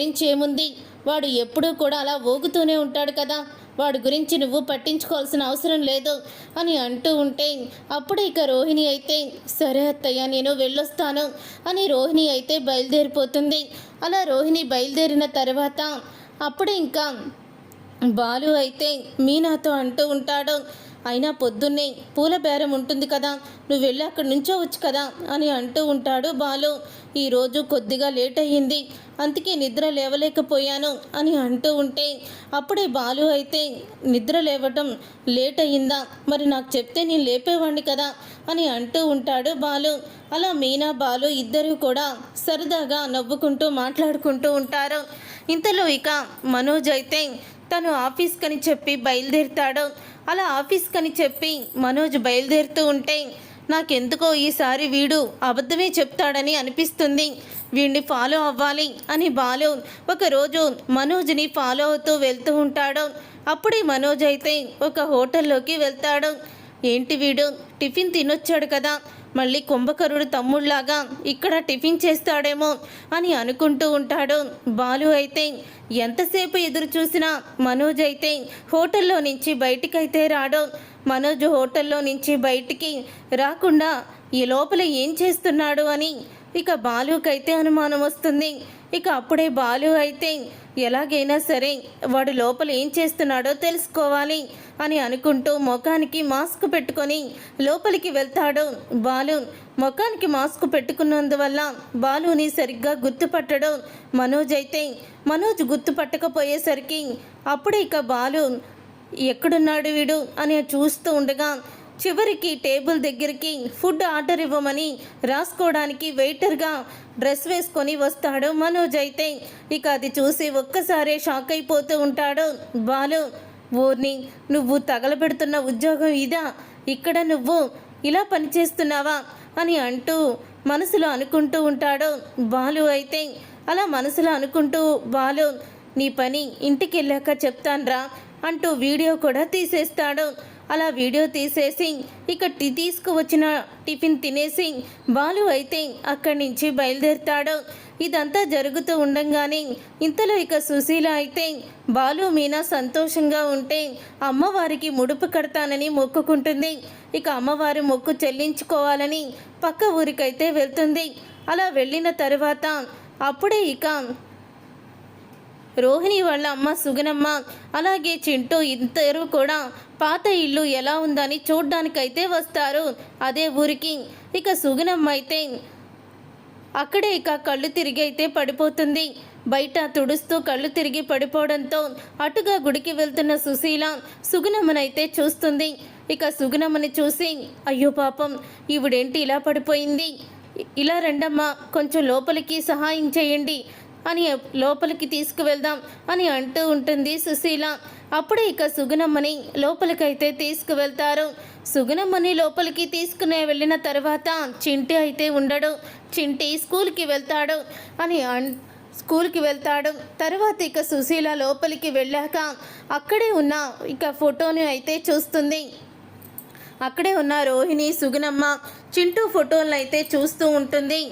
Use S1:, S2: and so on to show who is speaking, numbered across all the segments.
S1: గురించేముంది వాడు ఎప్పుడూ కూడా అలా ఊగుతూనే ఉంటాడు కదా. వాడి గురించి నువ్వు పట్టించుకోవాల్సిన అవసరం లేదు అని అంటూ ఉంటే అప్పుడు ఇక రోహిణి అయితే సరే అత్తయ్య నేను వెళ్ళొస్తాను అని రోహిణి అయితే బయలుదేరిపోతుంది. అలా రోహిణి బయలుదేరిన తర్వాత అప్పుడు ఇంకా బాలు అయితే మీనాతో అంటూ ఉంటాడు అయినా పొద్దున్నే పూల బేరం ఉంటుంది కదా నువ్వు వెళ్ళి అక్కడి నుంచో వచ్చు కదా అని అంటూ ఉంటాడు బాలు. ఈరోజు కొద్దిగా లేట్ అయ్యింది అందుకే నిద్ర లేవలేకపోయాను అని అంటూ ఉంటే అప్పుడే బాలు అయితే నిద్ర లేవటం లేట్ అయ్యిందా? మరి నాకు చెప్తే నేను లేపేవాడిని కదా అని అంటూ ఉంటాడు బాలు. అలా మీనా బాలు ఇద్దరు కూడా సరదాగా నవ్వుకుంటూ మాట్లాడుకుంటూ ఉంటారు. ఇంతలో ఇక మనోజ్ అయితే తను ఆఫీస్కని చెప్పి బయలుదేరుతాడు. అలా ఆఫీస్కని చెప్పి మనోజ్ బయలుదేరుతూ ఉంటే నాకెందుకో ఈసారి వీడు అబద్ధమే చెప్తాడని అనిపిస్తుంది. వీడిని ఫాలో అవ్వాలి అని బాలు ఒకరోజు మనోజ్ని ఫాలో అవుతూ వెళ్తూ ఉంటాడు. అప్పుడే మనోజ్ అయితే ఒక హోటల్లోకి వెళ్తాడు. ఏంటి వీడు? టిఫిన్ తినొచ్చాడు కదా. మళ్ళీ కుంభకరుడు తమ్ముళ్ళాగా ఇక్కడ టిఫిన్ చేస్తాడేమో అని అనుకుంటూ ఉంటాడు. బాలు అయితే ఎంతసేపు ఎదురు చూసినా మనోజ్ అయితే హోటల్లో నుంచి బయటికైతే రాడు. మనోజ్ హోటల్లో నుంచి బయటికి రాకుండా ఈ లోపల ఏం చేస్తున్నాడు అని ఇక బాలుకైతే అనుమానం వస్తుంది. ఇక అప్పుడే బాలు అయితే ఎలాగైనా సరే వాడు లోపల ఏం చేస్తున్నాడో తెలుసుకోవాలి అని అనుకుంటూ ముఖానికి మాస్క్ పెట్టుకొని లోపలికి వెళ్తాడు బాలు. ముఖానికి మాస్క్ పెట్టుకున్నందువల్ల బాలుని సరిగ్గా గుర్తుపట్టడు మనోజ్ అయితే. మనోజ్ గుర్తుపట్టకపోయేసరికి అప్పుడే ఇక బాలు ఎక్కడున్నాడు వీడు? అని చూస్తూ ఉండగా చివరికి టేబుల్ దగ్గరికి ఫుడ్ ఆర్డర్ ఇవ్వమని రాసుకోవడానికి వెయిటర్గా డ్రెస్ వేసుకొని వస్తాడు మనోజ్ అయితే. ఇక అది చూసి ఒక్కసారే షాక్ అయిపోతూ ఉంటాడు. బాలు ఓర్ని నువ్వు తగలబెడుతున్న ఉద్యోగం ఇదా? ఇక్కడ నువ్వు ఇలా పనిచేస్తున్నావా అని అంటూ మనసులో అనుకుంటూ ఉంటాడు బాలు అయితే. అలా మనసులో అనుకుంటూ బాలు నీ పని ఇంటికి వెళ్ళాక చెప్తాన్రా అంటూ వీడియో కూడా తీసేస్తాడు. అలా వీడియో తీసేసి ఇక టీ తీసుకువచ్చిన టిఫిన్ తినేసి బాలు అయితే అక్కడి నుంచి బయలుదేరుతాడు. ఇదంతా జరుగుతూ ఉండంగానే ఇంతలో ఇక సుశీల అయితే బాలు మీనా సంతోషంగా ఉంటే అమ్మవారికి ముడుపు కడతానని మొక్కుకుంటుంది. ఇక అమ్మవారి మొక్కు చెల్లించుకోవాలని పక్క ఊరికైతే వెళ్తుంది. అలా వెళ్ళిన తరువాత అప్పుడే ఇక రోహిణి వాళ్ళ అమ్మ సుగనమ్మ అలాగే చింటూ ఇద్దరు కూడా పాత ఇల్లు ఎలా ఉందని చూడ్డానికైతే వస్తారు. అదే ఊరికి. ఇక సుగనమ్మ అయితే అక్కడే ఇక కళ్ళు తిరిగి అయితే పడిపోతుంది. బయట తుడుస్తూ కళ్ళు తిరిగి పడిపోవడంతో అటుగా గుడికి వెళ్తున్న సుశీల సుగుణమ్మనైతే చూస్తుంది. ఇక సుగుణమ్మని చూసి అయ్యో పాపం ఈవిడేంటి ఇలా పడిపోయింది? ఇలా రండమ్మా కొంచెం లోపలికి సహాయం చేయండి. అని లోపలికి తీసుకువెళ్దాం అని అంటూ ఉంటుంది సుశీల. అప్పుడే ఇక సుగుణమ్మని లోపలికైతే తీసుకువెళ్తారు. సుగుణమ్మని లోపలికి తీసుకునే వెళ్ళిన తర్వాత చింటి అయితే ఉండడు. చింటి స్కూల్కి వెళ్తాడు అని అన్ స్కూల్కి వెళ్తాడు. తర్వాత ఇక సుశీల లోపలికి వెళ్ళాక అక్కడే ఉన్న ఇక ఫోటోని అయితే చూస్తుంది. అక్కడే ఉన్న రోహిణి సుగుణమ్మ చింటూ ఫోటోలను అయితే చూస్తూ ఉంటుంది.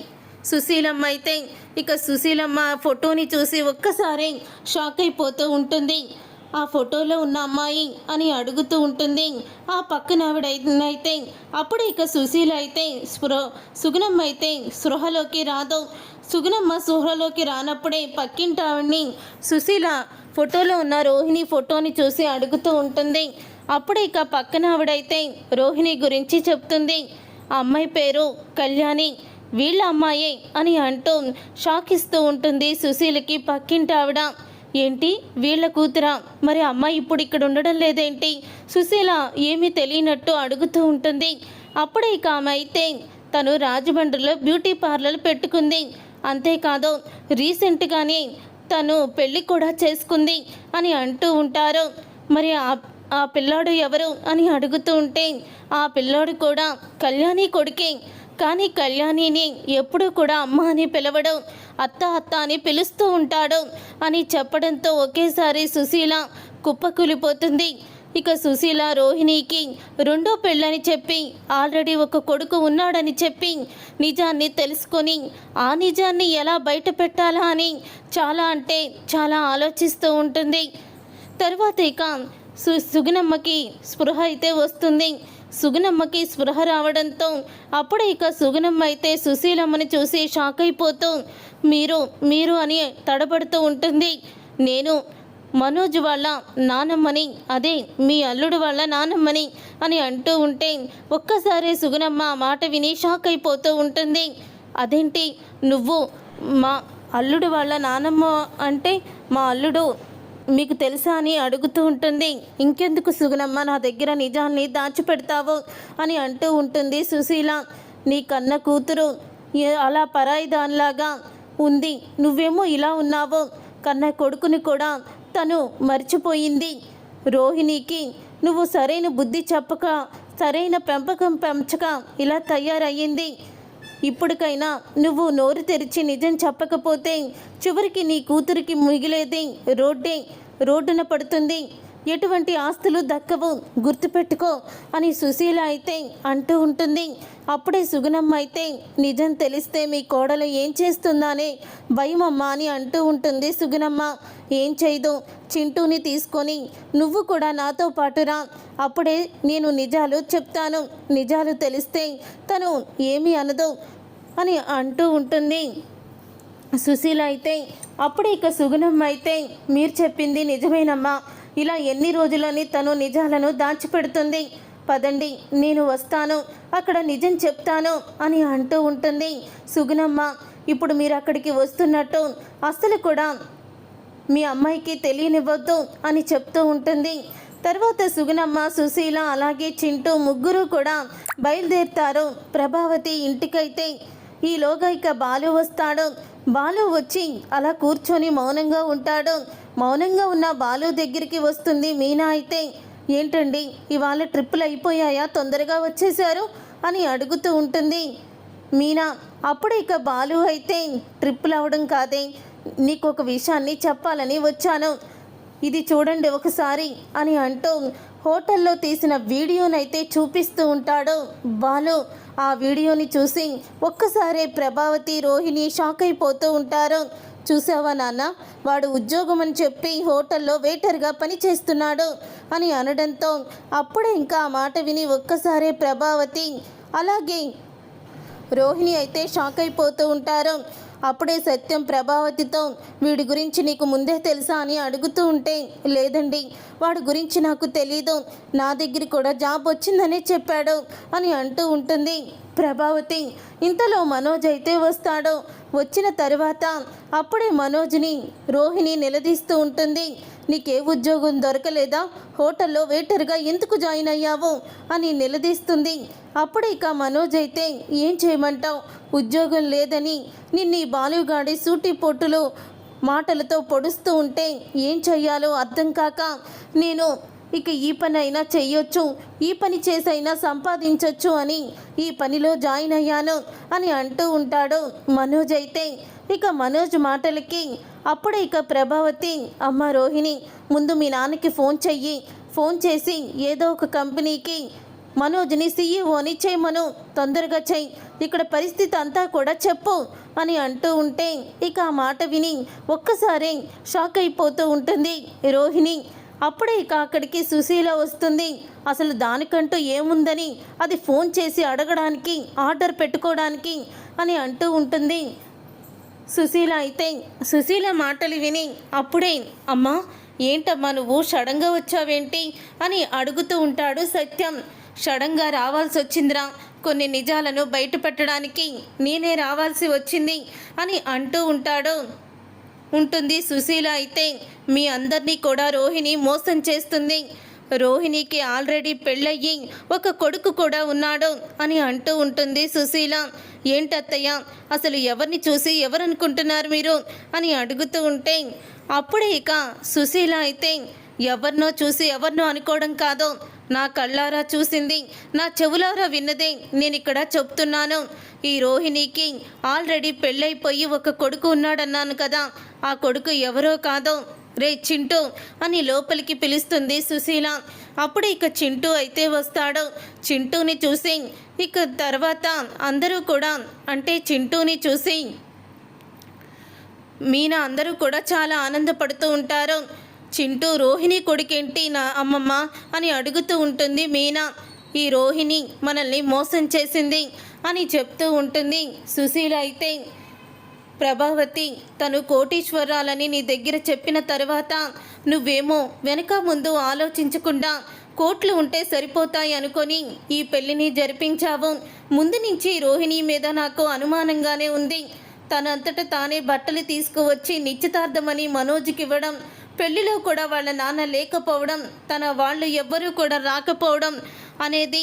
S1: సుశీలమ్మ అయితే ఇక సుశీలమ్మ ఫోటోని చూసి ఒక్కసారి షాక్ అయిపోతూ ఉంటుంది. ఆ ఫోటోలో ఉన్న అమ్మాయి అని అడుగుతూ ఉంటుంది. ఆ పక్కన ఆవిడైతే అప్పుడు ఇక సుశీల అయితే స్పృహ సుగుణమ్మ అయితే స్పృహలోకి రాదు. సుగుణమ్మ స్పృహలోకి రానప్పుడే పక్కింటి ఆవిడ్ని సుశీల ఫోటోలో ఉన్న రోహిణి ఫోటోని చూసి అడుగుతూ ఉంటుంది. అప్పుడు ఇక పక్కన ఆవిడైతే రోహిణి గురించి చెప్తుంది. ఆ అమ్మాయి పేరు కళ్యాణి. వీళ్ళ అమ్మాయే అని అంటూ షాక్ ఇస్తూ ఉంటుంది సుశీలకి పక్కింటి ఆవిడ ఏంటి? వీళ్ళ కూతురా? మరి అమ్మాయి ఇప్పుడు ఇక్కడ ఉండడం లేదేంటి? సుశీల ఏమీ తెలియనట్టు అడుగుతూ ఉంటుంది. అప్పుడే ఇక ఆమె అయితే తను రాజమండ్రిలో బ్యూటీ పార్లర్ పెట్టుకుంది. అంతేకాదు రీసెంట్గానే తను పెళ్ళి కూడా చేసుకుంది అని అంటూ ఉంటారు. మరి ఆ ఆ పిల్లాడు ఎవరు అని అడుగుతూ ఉంటే ఆ పిల్లాడు కూడా కళ్యాణి కొడుకే కానీ కళ్యాణిని ఎప్పుడూ కూడా అమ్మ అని పిలవడం అత్త అత్త అని పిలుస్తూ ఉంటాడు అని చెప్పడంతో ఒకేసారి సుశీల కుప్పకూలిపోతుంది. ఇక సుశీల రోహిణికి రెండో పెళ్ళని చెప్పి ఆల్రెడీ ఒక కొడుకు ఉన్నాడని చెప్పి నిజాన్ని తెలుసుకొని ఆ నిజాన్ని ఎలా బయట పెట్టాలా అని చాలా అంటే చాలా ఆలోచిస్తూ ఉంటుంది. తర్వాత ఇక సు సుగుణమ్మకి స్పృహ అయితే వస్తుంది. సుగుణమ్మకి స్పృహ రావడంతో అప్పుడే ఇక సుగుణమ్మ అయితే సుశీలమ్మని చూసి షాక్ అయిపోతూ మీరు మీరు అని తడబడుతూ ఉంటుంది. నేను మనోజ్ వాళ్ళ నానమ్మని అదే మీ అల్లుడు వాళ్ళ నానమ్మని అని అంటూ ఉంటే ఒక్కసారి సుగుణమ్మ ఆ మాట విని షాక్ అయిపోతూ ఉంటుంది. అదేంటి? నువ్వు మా అల్లుడు వాళ్ళ నానమ్మ అంటే మా అల్లుడు మీకు తెలుసా అని అడుగుతూ ఉంటుంది. ఇంకెందుకు సుగుణమ్మ నా దగ్గర నిజాన్ని దాచిపెడతావు అని అంటూ ఉంటుంది సుశీల. నీ కన్న కూతురు అలా పరాయి దానిలాగా ఉంది. నువ్వేమో ఇలా ఉన్నావు. కన్న కొడుకుని కూడా తను మర్చిపోయింది. రోహిణికి నువ్వు సరైన బుద్ధి చెప్పక సరైన పెంపకం పెంచక ఇలా తయారయ్యింది. ఇప్పటికైనా నువ్వు నోరు తెరిచి నిజం చెప్పకపోతే చివరికి నీ కూతురికి మిగిలేదే రోడ్డే రోడ్డున పడుతుంది. ఎటువంటి ఆస్తులు దక్కవు గుర్తుపెట్టుకో అని సుశీల అయితే అంటూ ఉంటుంది. అప్పుడే సుగుణమ్మ అయితే నిజం తెలిస్తే మీ కోడలు ఏం చేస్తుందానే భయమమ్మ అని అంటూ ఉంటుంది సుగుణమ్మ. ఏం చేయదు చింటూని తీసుకొని నువ్వు కూడా నాతో పాటు రా. అప్పుడే నేను నిజాలు చెప్తాను నిజాలు తెలిస్తే తను ఏమీ అనదు అని అంటూ ఉంటుంది. సుశీల అయితే అప్పుడే ఇక సుగుణమ్మ అయితే మీరు చెప్పింది నిజమేనమ్మా. ఇలా ఎన్ని రోజులని తను నిజాలను దాచిపెడుతుంది. పదండి నేను వస్తాను. అక్కడ నిజం చెప్తాను అని అంటూ ఉంటుంది. సుగుణమ్మ ఇప్పుడు మీరు అక్కడికి వస్తున్నట్టు అస్సలు కూడా మీ అమ్మాయికి తెలియనివ్వద్దు అని చెప్తూ ఉంటుంది. తర్వాత సుగుణమ్మ సుశీల అలాగే చింటూ ముగ్గురు కూడా బయలుదేరుతారు. ప్రభావతి ఇంటికైతే ఈలోగా ఇక బాలు వస్తాడు. బాలు వచ్చి అలా కూర్చొని మౌనంగా ఉంటాడు. మౌనంగా ఉన్న బాలు దగ్గరికి వస్తుంది. మీనా అయితే ఏంటండి ఇవాళ ట్రిప్పులు అయిపోయాయా? తొందరగా వచ్చేసారు అని అడుగుతూ ఉంటుంది. మీనా అప్పుడు ఇక బాలు అయితే ట్రిప్పులు అవడం కాదే. నీకు ఒక విషయాన్ని చెప్పాలని వచ్చాను. ఇది చూడండి ఒకసారి అని అంటూ హోటల్లో తీసిన వీడియోనైతే చూపిస్తూ ఉంటాడు బాలు. ఆ వీడియోని చూసి ఒక్కసారే ప్రభావతి రోహిణి షాక్ అయిపోతూ ఉంటారు. చూసావా నాన్న? వాడు ఉద్యోగం అని చెప్పి హోటల్లో వెయిటర్గా పని చేస్తున్నాడు అని అనడంతో అప్పుడే ఇంకా ఆ మాట విని ఒక్కసారే ప్రభావతి అలాగే రోహిణి అయితే షాక్ అయిపోతూ ఉంటారు. అప్పుడే సత్యం ప్రభావతితో వీడి గురించి నీకు ముందే తెలుసా అని అడుగుతూ ఉంటే లేదండి వాడి గురించి నాకు తెలీదు నా దగ్గర కూడా జాబ్ వచ్చిందనే చెప్పాడు అని అంటూ ఉంటుంది. ప్రభావతి ఇంతలో మనోజ్ అయితే వస్తాడు. వచ్చిన తర్వాత అప్పుడే మనోజ్ని రోహిణి నిలదీస్తూ ఉంటుంది. నీకే ఉద్యోగం దొరకలేదా? హోటల్లో వెయిటర్గా ఎందుకు జాయిన్ అయ్యావు? అని నిలదీస్తుంది. అప్పుడే ఇక మనోజ్ అయితే ఏం చేయమంటావు? ఉద్యోగం లేదని నిన్ను బాలుగాడి సూటి పొట్టులు మాటలతో పొడుస్తూ ఉంటే ఏం చెయ్యాలో అర్థం కాక నేను ఇక ఈ పని అయినా చెయ్యొచ్చు ఈ పని చేసైనా సంపాదించొచ్చు అని ఈ పనిలో జాయిన్ అయ్యాను అని అంటూ ఉంటాడు మనోజ్ అయితే. ఇక మనోజ్ మాటలకి అప్పుడే ఇక ప్రభావతి అమ్మ రోహిణి ముందు మీ నాన్నకి ఫోన్ చెయ్యి. ఫోన్ చేసి ఏదో ఒక కంపెనీకి మనోజ్ని సీఈఓని చేయమను. తొందరగా చెయ్యి. ఇక్కడ పరిస్థితి అంతా కూడా చెప్పు అని అంటూ ఉంటే ఇక ఆ మాట విని ఒక్కసారి షాక్ అయిపోతూ ఉంటుంది. రోహిణి అప్పుడే ఇక అక్కడికి సుశీల వస్తుంది. అసలు దానికంటూ ఏముందని అది ఫోన్ చేసి అడగడానికి ఆర్డర్ పెట్టుకోవడానికి అని అంటూ ఉంటుంది. సుశీల అయితే సుశీల మాటలు విని అప్పుడే అమ్మా ఏంటమ్మా నువ్వు షడంగా వచ్చావేంటి? అని అడుగుతూ ఉంటాడు సత్యం. సడన్గా రావాల్సి వచ్చిందిరా కొన్ని నిజాలను బయట పెట్టడానికి నేనే రావాల్సి వచ్చింది అని అంటూ ఉంటాడు. ఉంటుంది. సుశీల అయితే మీ అందరినీ కూడా రోహిణి మోసం చేస్తుంది. రోహిణికి ఆల్రెడీ పెళ్ళయ్యి ఒక కొడుకు కూడా ఉన్నాడు అని అంటూ ఉంటుంది సుశీల. ఏంటత్తయ్య అసలు ఎవరిని చూసి ఎవరనుకుంటున్నారు మీరు? అని అడుగుతూ ఉంటే అప్పుడే ఇక సుశీల అయితే ఎవరినో చూసి ఎవరినో అనుకోవడం కాదు నా కళ్ళారా చూసింది నా చెవులారా విన్నదే. నేను ఇక్కడ చెప్తున్నాను ఈ రోహిణికి ఆల్రెడీ పెళ్ళైపోయి ఒక కొడుకు ఉన్నాడన్నాను కదా. ఆ కొడుకు ఎవరో కాదో రే చింటూ అని లోపలికి పిలుస్తుంది సుశీల. అప్పుడు ఇక చింటూ అయితే వస్తాడు. చింటూని చూసి ఇక తర్వాత అందరూ కూడా అంటే చింటూని చూసి మీనా అందరూ కూడా చాలా ఆనందపడుతూ ఉంటారు. చింటూ రోహిణి కొడుకేంటి నా అమ్మమ్మ? అని అడుగుతూ ఉంటుంది మీనా. ఈ రోహిణి మనల్ని మోసం చేసింది అని చెప్తూ ఉంటుంది సుశీల అయితే. ప్రభావతి తను కోటీశ్వరాలని నీ దగ్గర చెప్పిన తర్వాత నువ్వేమో వెనక ముందు ఆలోచించకుండా కోట్లు ఉంటే సరిపోతాయి అనుకొని ఈ పెళ్ళిని జరిపించావు. ముందు నుంచి రోహిణి మీద నాకు అనుమానంగానే ఉంది. తనంతట తానే బట్టలు తీసుకువచ్చి నిశ్చితార్థమని మనోజ్కి ఇవ్వడం పెళ్ళిలో కూడా వాళ్ళ నాన్న లేకపోవడం తన వాళ్ళు ఎవ్వరూ కూడా రాకపోవడం అనేది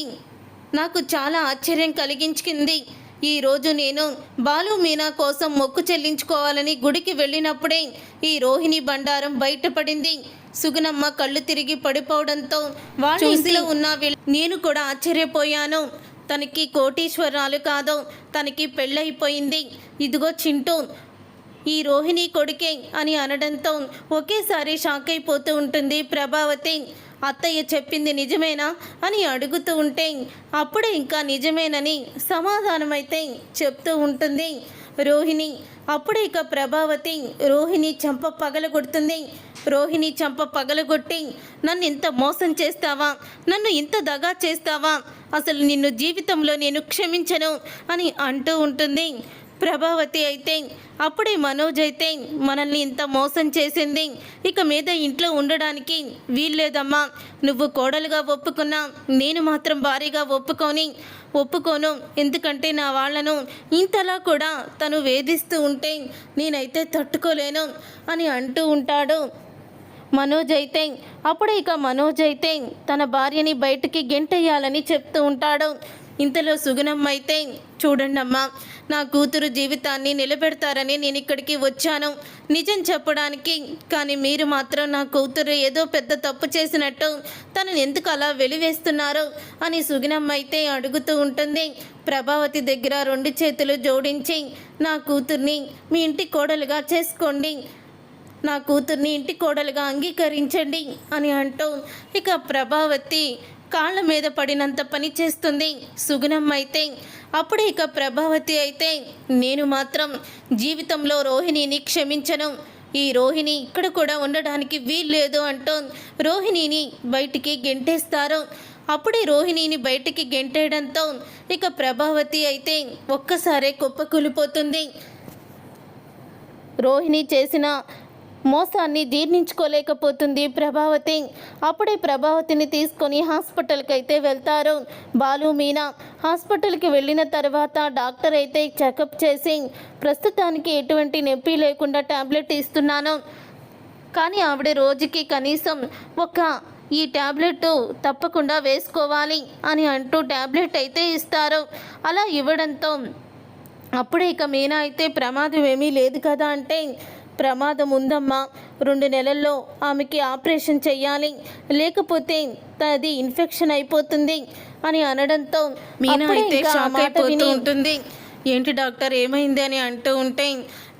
S1: నాకు చాలా ఆశ్చర్యం కలిగించింది. ఈరోజు నేను బాలు మీనా కోసం మొక్కు చెల్లించుకోవాలని గుడికి వెళ్ళినప్పుడే ఈ రోహిణి బండారం బయటపడింది. సుగుణమ్మ కళ్ళు తిరిగి పడిపోవడంతో వాళ్ళ ఇంట్లో ఉన్న నేను కూడా ఆశ్చర్యపోయాను. తనకి కోటీశ్వరాలు కాదు తనకి పెళ్ళైపోయింది ఇదిగో చింటూ ఈ రోహిణి కొడుకే అని అనడంతో ఒకేసారి షాక్ అయిపోతూ ఉంటుంది ప్రభావతి. అత్తయ్య చెప్పింది నిజమేనా అని అడుగుతూ ఉంటే అప్పుడే ఇంకా నిజమేనని సమాధానమైతే చెప్తూ ఉంటుంది రోహిణి. అప్పుడే ఇక ప్రభావతి రోహిణి చంప పగలగొడుతుంది రోహిణి చంప పగలగొట్టి నన్ను ఇంత మోసం చేస్తావా? నన్ను ఇంత దగా చేస్తావా? అసలు నిన్ను జీవితంలో నేను క్షమించను అని అంటూ ఉంటుంది. ప్రభావతి అయితే అప్పుడే మనోజ్ అయితే మనల్ని ఇంత మోసం చేసింది. ఇక మీద ఇంట్లో ఉండడానికి వీల్లేదమ్మా. నువ్వు కోడలుగా ఒప్పుకున్నా నేను మాత్రం భారీగా ఒప్పుకొని ఒప్పుకోను. ఎందుకంటే నా వాళ్ళను ఇంతలా కూడా తను వేధిస్తూ ఉంటే నేనైతే తట్టుకోలేను అని అంటూ ఉంటాడు మనోజ్ అయితే. అప్పుడే ఇక మనోజ్ అయితే తన భార్యని బయటికి గెంటేయాలని చెప్తూ ఉంటాడు. ఇంతలో సుగుణమ్మ అయితే చూడండమ్మా నా కూతురు జీవితాన్ని నిలబెడతారని నేను ఇక్కడికి వచ్చాను. నిజం చెప్పడానికి కానీ మీరు మాత్రం నా కూతురు ఏదో పెద్ద తప్పు చేసినట్టు తనని ఎందుకు అలా వెలివేస్తున్నారు అని సుగుణమ్మ అయితే అడుగుతూ ఉంటుంది. ప్రభావతి దగ్గర రెండు చేతులు జోడించి నా కూతుర్ని మీ ఇంటి కోడలుగా చేసుకోండి. నా కూతుర్ని ఇంటి కోడలుగా అంగీకరించండి అని అంటూ ఇక ప్రభావతి కాళ్ళ మీద పడినంత పని చేస్తుంది. సుగుణమ్మ అయితే అప్పుడు ఇక ప్రభావతి అయితే నేను మాత్రం జీవితంలో రోహిణిని క్షమించను. ఈ రోహిణి ఇక్కడ కూడా ఉండడానికి వీల్లేదు అంటూ రోహిణిని బయటికి గెంటేస్తారు. అప్పుడే రోహిణిని బయటికి గెంటేయడంతో ఇక ప్రభావతి అయితే ఒక్కసారే కుప్పకూలిపోతుంది. రోహిణి చేసిన మోసాన్ని జీర్ణించుకోలేకపోతుంది ప్రభావతి. అప్పుడే ప్రభావతిని తీసుకొని హాస్పిటల్కి అయితే వెళ్తారు. బాలు మీనా హాస్పిటల్కి వెళ్ళిన తర్వాత డాక్టర్ అయితే చెకప్ చేసి ప్రస్తుతానికి ఎటువంటి నొప్పి లేకుండా ట్యాబ్లెట్ ఇస్తున్నాను. కానీ ఆవిడ రోజుకి కనీసం ఒక ఈ ట్యాబ్లెట్ తప్పకుండా వేసుకోవాలి అని అంటూ ట్యాబ్లెట్ అయితే ఇస్తారు. అలా ఇవ్వడంతో అప్పుడే ఇక మీనా అయితే ప్రమాదం ఏమీ లేదు కదా అంటే ప్రమాదం ఉందమ్మా రెండు నెలల్లో ఆమెకి ఆపరేషన్ చెయ్యాలి. లేకపోతే అది ఇన్ఫెక్షన్ అయిపోతుంది అని అనడంతో మీనా అయితే షాక్ అయిపోతూ ఉంటుంది. ఏంటి డాక్టర్ ఏమైంది అని అంటూ ఉంటే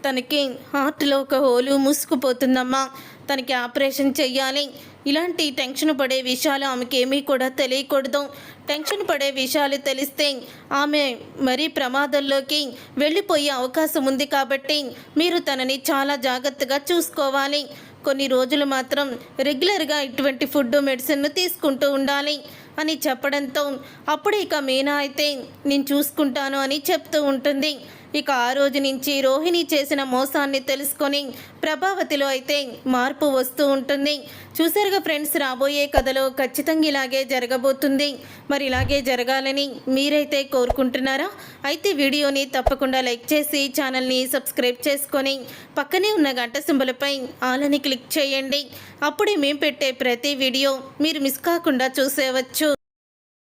S1: తనకి హార్ట్లో ఒక హోలు మూసుకుపోతుందమ్మా. తనకి ఆపరేషన్ చెయ్యాలి. ఇలాంటి టెన్షన్ పడే విషయాలు ఆమెకి ఏమీ కూడా తెలియకూడదు. టెన్షన్ పడే విషయాలు తెలిస్తే ఆమె మరీ ప్రమాదంలోకి వెళ్ళిపోయే అవకాశం ఉంది కాబట్టి మీరు తనని చాలా జాగ్రత్తగా చూసుకోవాలి. కొన్ని రోజులు మాత్రం రెగ్యులర్గా ఇటువంటి ఫుడ్ మెడిసిన్ను తీసుకుంటూ ఉండాలి అని చెప్పడంతో అప్పుడు ఇక మీనా అయితే నేను చూసుకుంటాను అని చెప్తూ ఉంటుంది. ఇక ఆ రోజు నుంచి రోహిణి చేసిన మోసాన్ని తెలుసుకొని ప్రభావతిలో అయితే మార్పు వస్తూ ఉంటుంది. చూసారుగా ఫ్రెండ్స్ రాబోయే కథలో ఖచ్చితంగా ఇలాగే జరగబోతుంది. మరి ఇలాగే జరగాలని మీరైతే కోరుకుంటున్నారా? అయితే వీడియోని తప్పకుండా లైక్ చేసి ఛానల్ని సబ్స్క్రైబ్ చేసుకొని పక్కనే ఉన్న గంట సింబలపై ఆలని క్లిక్ చేయండి. అప్పుడే మేము పెట్టే ప్రతి వీడియో మీరు మిస్ కాకుండా చూసేవచ్చు.